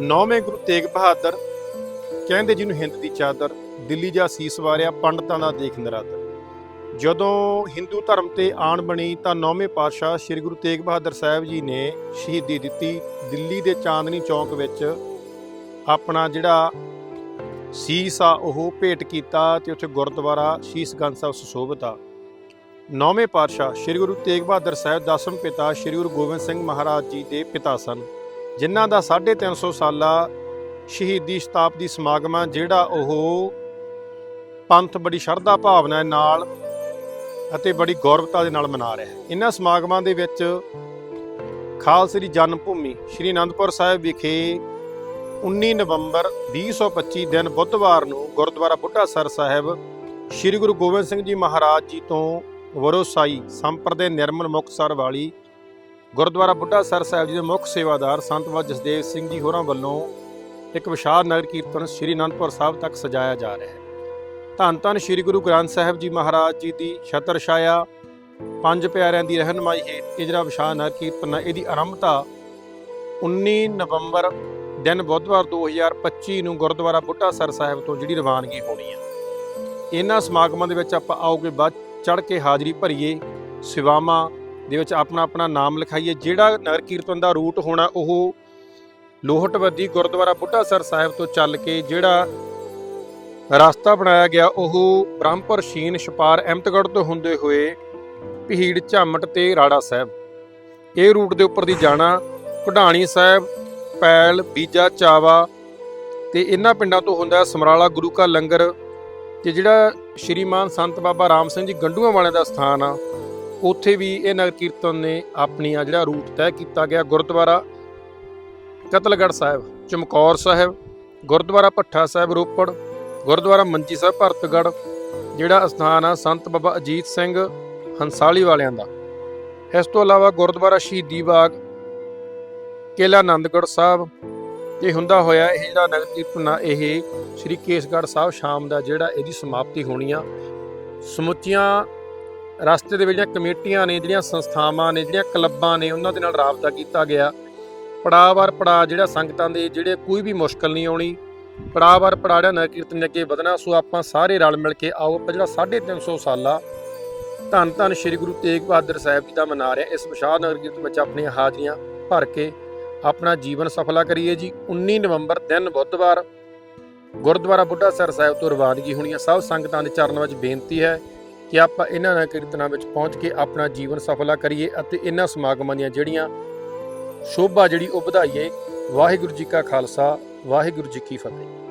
ਨੌਵੇਂ ਗੁਰੂ ਤੇਗ ਬਹਾਦਰ ਕਹਿੰਦੇ ਜਿਹਨੂੰ ਹਿੰਦ ਦੀ ਚਾਦਰ, ਦਿੱਲੀ ਜਾ ਸੀਸ ਵਾਰਿਆ, ਪੰਡਤਾਂ ਦਾ ਦੇਖ ਨਰਾਦਰ। ਜਦੋਂ ਹਿੰਦੂ ਧਰਮ ਤੇ ਆਣ ਬਣੀ ਤਾਂ ਨੌਵੇਂ ਪਾਤਸ਼ਾਹ ਸ੍ਰੀ ਗੁਰੂ ਤੇਗ ਬਹਾਦਰ ਸਾਹਿਬ ਜੀ ਨੇ ਸ਼ਹੀਦੀ ਦਿੱਤੀ ਦਿੱਲੀ ਦੇ ਚਾਂਦਨੀ ਚੌਕ ਵਿੱਚ। ਆਪਣਾ ਜਿਹੜਾ ਸੀਸ ਆ, ਉਹ ਭੇਟ ਕੀਤਾ ਤੇ ਉੱਥੇ ਗੁਰਦੁਆਰਾ ਸ਼ੀਸਗੰਜ ਸਾਹਿਬ ਸੁਸ਼ੋਭਿਤ ਆ। ਨੌਵੇਂ ਪਾਤਸ਼ਾਹ ਸ੍ਰੀ ਗੁਰੂ ਤੇਗ ਬਹਾਦਰ ਸਾਹਿਬ ਦਸਮ ਪਿਤਾ ਸ੍ਰੀ ਗੁਰੂ ਗੋਬਿੰਦ ਸਿੰਘ ਮਹਾਰਾਜ ਜੀ ਦੇ ਪਿਤਾ ਸਨ। ਜਿਨ੍ਹਾਂ ਦਾ 350 ਸਾਲਾ ਸ਼ਹੀਦੀ ਸ਼ਤਾਬਦੀ ਸਮਾਗਮ ਆ, ਜਿਹੜਾ ਉਹ ਪੰਥ ਬੜੀ ਸ਼ਰਧਾ ਭਾਵਨਾ ਨਾਲ ਅਤੇ ਬੜੀ ਗੌਰਵਤਾ ਦੇ ਨਾਲ ਮਨਾ ਰਿਹਾ ਹੈ। ਇਹਨਾਂ ਸਮਾਗਮਾਂ ਦੇ ਵਿੱਚ ਖਾਲਸੇ ਦੀ ਜਨਮ ਭੂਮੀ ਸ੍ਰੀ ਅਨੰਦਪੁਰ ਸਾਹਿਬ ਵਿਖੇ 19 ਨਵੰਬਰ 2025 ਦਿਨ ਬੁੱਧਵਾਰ ਨੂੰ ਗੁਰਦੁਆਰਾ ਬੁੱਢਾ ਸਰ ਸਾਹਿਬ ਸ੍ਰੀ ਗੁਰੂ ਗੋਬਿੰਦ ਸਿੰਘ ਜੀ ਮਹਾਰਾਜ ਜੀ ਤੋਂ ਵਰੋਸਾਈ ਸੰਪਰਦੇ ਨਿਰਮਲ ਮੁਕਤਸਰ ਵਾਲੀ ਗੁਰਦੁਆਰਾ ਬੁੱਢਾ ਸਰ ਸਾਹਿਬ ਜੀ ਦੇ ਮੁੱਖ ਸੇਵਾਦਾਰ ਸੰਤ ਬਾਬਾ ਜਸਦੇਵ ਸਿੰਘ ਜੀ ਹੋਰਾਂ ਵੱਲੋਂ ਇੱਕ ਵਿਸ਼ਾਲ ਨਗਰ ਕੀਰਤਨ ਸ੍ਰੀ ਅਨੰਦਪੁਰ ਸਾਹਿਬ ਤੱਕ ਸਜਾਇਆ ਜਾ ਰਿਹਾ ਹੈ। ਧੰਨ ਧੰਨ ਸ੍ਰੀ ਗੁਰੂ ਗ੍ਰੰਥ ਸਾਹਿਬ ਜੀ ਮਹਾਰਾਜ ਜੀ ਦੀ ਛਤਰ ਛਾਇਆ, ਪੰਜ ਪਿਆਰਿਆਂ ਦੀ ਰਹਿਨਮਾਈ ਹੇਠ ਇਹ ਜਿਹੜਾ ਵਿਸ਼ਾਲ ਨਗਰ ਕੀਰਤਨ ਹੈ, ਇਹਦੀ ਆਰੰਭਤਾ 19 ਨਵੰਬਰ ਦਿਨ ਬੁੱਧਵਾਰ 2025 ਨੂੰ ਗੁਰਦੁਆਰਾ ਬੁੱਢਾ ਸਰ ਸਾਹਿਬ ਤੋਂ ਜਿਹੜੀ ਰਵਾਨਗੀ ਹੋਣੀ ਹੈ। ਇਹਨਾਂ ਸਮਾਗਮਾਂ ਦੇ ਵਿੱਚ ਆਪਾਂ ਆਓਗੇ, ਵੱਧ ਚੜ ਕੇ ਹਾਜ਼ਰੀ ਭਰੀਏ, ਸੇਵਾਵਾਂ ਦੇ ਵਿੱਚ ਆਪਣਾ ਆਪਣਾ ਨਾਮ ਲਿਖਾਈਏ, ਜਿਹੜਾ ਨਗਰ ਕੀਰਤਨ ਦਾ ਰੂਟ ਹੋਣਾ, ਉਹ ਲੋਹਟਵੱਦੀ ਗੁਰਦੁਆਰਾ ਬੁੱਢਾ ਸਰ ਸਾਹਿਬ ਤੋਂ ਚੱਲ ਕੇ ਜਿਹੜਾ ਰਸਤਾ ਬਣਾਇਆ ਗਿਆ, ਉਹ ਬ੍ਰਹਮਪੁਰ ਸ਼ੀਨ ਛਪਾਰ ਅਹਿਮਦਗੜ੍ਹ ਤੋਂ ਹੁੰਦੇ ਹੋਏ ਭੀੜ ਝਾਮਟ ਤੇ ਰਾੜਾ ਸਾਹਿਬ। ਇਹ ਰੂਟ ਦੇ ਉੱਪਰ ਦੀ ਜਾਣਾ ਕਢਾਣੀ ਸਾਹਿਬ, ਪੈਲ, ਬੀਜਾ, ਚਾਵਾ ਤੇ ਇਹਨਾਂ ਪਿੰਡਾਂ ਤੋਂ ਹੁੰਦਾ ਸਮਰਾਲਾ, ਗੁਰੂ ਕਾ ਲੰਗਰ ਤੇ ਜਿਹੜਾ ਸ਼੍ਰੀਮਾਨ ਸੰਤ ਬਾਬਾ ਰਾਮ ਸਿੰਘ ਜੀ ਗੰਡੂਆਂ ਵਾਲਿਆਂ ਦਾ ਸਥਾਨ ਆ। ਉੱਥੇ ਵੀ ਇਹ ਨਗਰ ਕੀਰਤਨ ਨੇ ਆਪਣੀਆਂ ਜਿਹੜਾ ਰੂਟ ਤੈਅ ਕੀਤਾ ਗਿਆ, ਗੁਰਦੁਆਰਾ ਕਤਲਗੜ੍ਹ ਸਾਹਿਬ, ਚਮਕੌਰ ਸਾਹਿਬ, ਗੁਰਦੁਆਰਾ ਭੱਠਾ ਸਾਹਿਬ, ਰੋਪੜ, ਗੁਰਦੁਆਰਾ ਮੰਜੀ ਸਾਹਿਬ, ਭਰਤਗੜ੍ਹ, ਜਿਹੜਾ ਸਥਾਨ ਆ ਸੰਤ ਬਾਬਾ ਅਜੀਤ ਸਿੰਘ ਹੰਸਾਲੀ ਵਾਲਿਆਂ ਦਾ। ਇਸ ਤੋਂ ਇਲਾਵਾ ਗੁਰਦੁਆਰਾ ਸ਼ਹੀਦੀ ਬਾਗ, ਕਿਲ੍ਹਾ ਆਨੰਦਗੜ੍ਹ ਸਾਹਿਬ ਇਹ ਹੁੰਦਾ ਹੋਇਆ ਇਹ ਜਿਹੜਾ ਨਗਰ ਕੀਰਤਨ ਆ, ਇਹ ਸ੍ਰੀ ਕੇਸਗੜ੍ਹ ਸਾਹਿਬ ਸ਼ਾਮ ਦਾ ਜਿਹੜਾ ਇਹਦੀ ਸਮਾਪਤੀ ਹੋਣੀ ਆ। ਸਮੁੱਚੀਆਂ ਰਸਤੇ ਦੇ ਵਿੱਚ ਜਿਹੜੀਆਂ ਕਮੇਟੀਆਂ ਨੇ, ਜਿਹੜੀਆਂ ਸੰਸਥਾਵਾਂ ਨੇ, ਜਿਹੜੀਆਂ ਕਲੱਬਾਂ ਨੇ, ਉਹਨਾਂ ਦੇ ਨਾਲ ਰਾਬਤਾ ਕੀਤਾ ਗਿਆ। ਪੜਾਅ ਵਾਰ ਪੜਾਅ ਜਿਹੜਾ ਸੰਗਤਾਂ ਦੇ ਜਿਹੜੇ ਕੋਈ ਵੀ ਮੁਸ਼ਕਲ ਨਹੀਂ ਆਉਣੀ, ਪੜਾਅ ਵਾਰ ਪੜਾਅ ਜਿਹੜਾ ਨਗਰ ਕੀਰਤਨ ਅੱਗੇ ਵਧਣਾ, ਸੋ ਆਪਾਂ ਸਾਰੇ ਰਲ ਮਿਲ ਕੇ ਆਓ, ਆਪਾਂ ਜਿਹੜਾ 350 ਸਾਲਾ ਧੰਨ ਧੰਨ ਸ੍ਰੀ ਗੁਰੂ ਤੇਗ ਬਹਾਦਰ ਸਾਹਿਬ ਜੀ ਦਾ ਮਨਾ ਰਿਹਾ, ਇਸ ਵਿਸ਼ਾਲ ਨਗਰ ਕੀਰਤਨ ਵਿੱਚ ਆਪਣੀਆਂ ਹਾਜ਼ਰੀਆਂ ਭਰ ਕੇ ਆਪਣਾ ਜੀਵਨ ਸਫਲਾ ਕਰੀਏ ਜੀ। 19 ਨਵੰਬਰ, ਦਿਨ ਬੁੱਧਵਾਰ, ਗੁਰਦੁਆਰਾ ਬੁੱਢਾ ਸਰ ਸਾਹਿਬ ਤੋਂ ਰਵਾਨਗੀ ਹੋਣੀ ਹੈ ਸਭ ਸੰਗਤਾਂ ਦੇ ਚਰਨਾਂ ਵਿੱਚ ਬੇਨਤੀ ਹੈ ਕਿ ਆਪਾਂ ਇਹਨਾਂ ਨਗਰ ਕੀਰਤਨਾਂ ਵਿੱਚ ਪਹੁੰਚ ਕੇ ਆਪਣਾ ਜੀਵਨ ਸਫਲਾ ਕਰੀਏ ਅਤੇ ਇਹਨਾਂ ਸਮਾਗਮਾਂ ਦੀਆਂ ਜਿਹੜੀਆਂ ਸ਼ੋਭਾ ਜਿਹੜੀ ਉਹ ਵਧਾਈਏ। ਵਾਹਿਗੁਰੂ ਜੀ ਕਾ ਖਾਲਸਾ, ਵਾਹਿਗੁਰੂ ਜੀ ਕੀ ਫਤਿਹ।